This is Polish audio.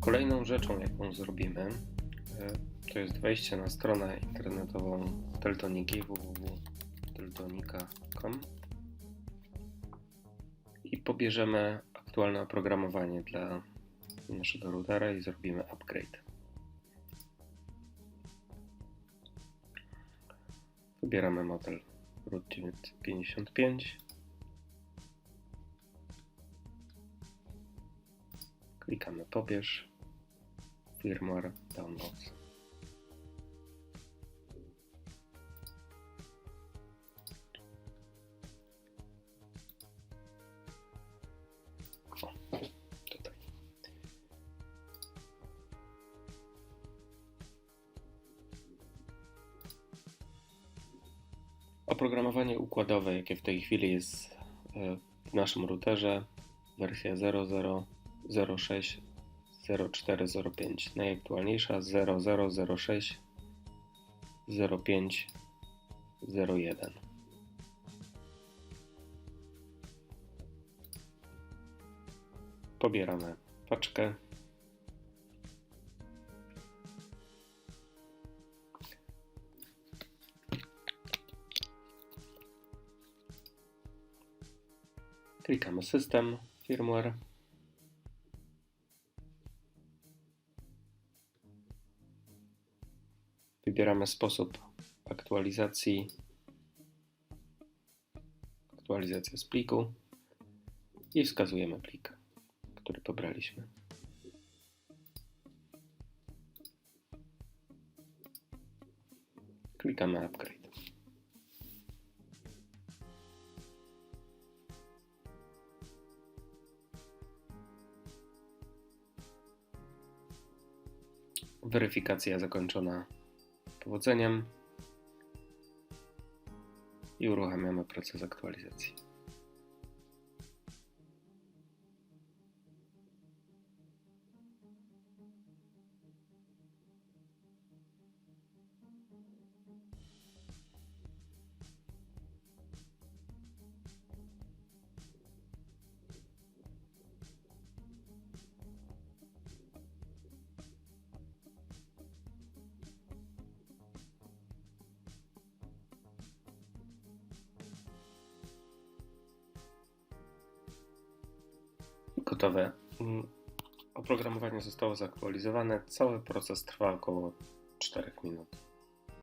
Kolejną rzeczą, jaką zrobimy, e, to jest wejście na stronę internetową Teltoniki www.teltonika.com i pobierzemy aktualne oprogramowanie dla naszego routera i zrobimy upgrade. Wybieramy model Root 955. Klikamy pobierz. Firmware Downloads. Oprogramowanie układowe, jakie w tej chwili jest e, w naszym routerze, wersja 0006 0405. Najaktualniejsza 0006 05 01. Pobieramy paczkę. Klikamy system, firmware. Wybieramy sposób aktualizacji. Aktualizacja z pliku i wskazujemy plik, który pobraliśmy. Klikamy upgrade. Weryfikacja zakończona powodzeniem i uruchamiamy proces aktualizacji. Gotowe. Mm, Oprogramowanie zostało zaktualizowane. Cały proces trwa około 4 minut.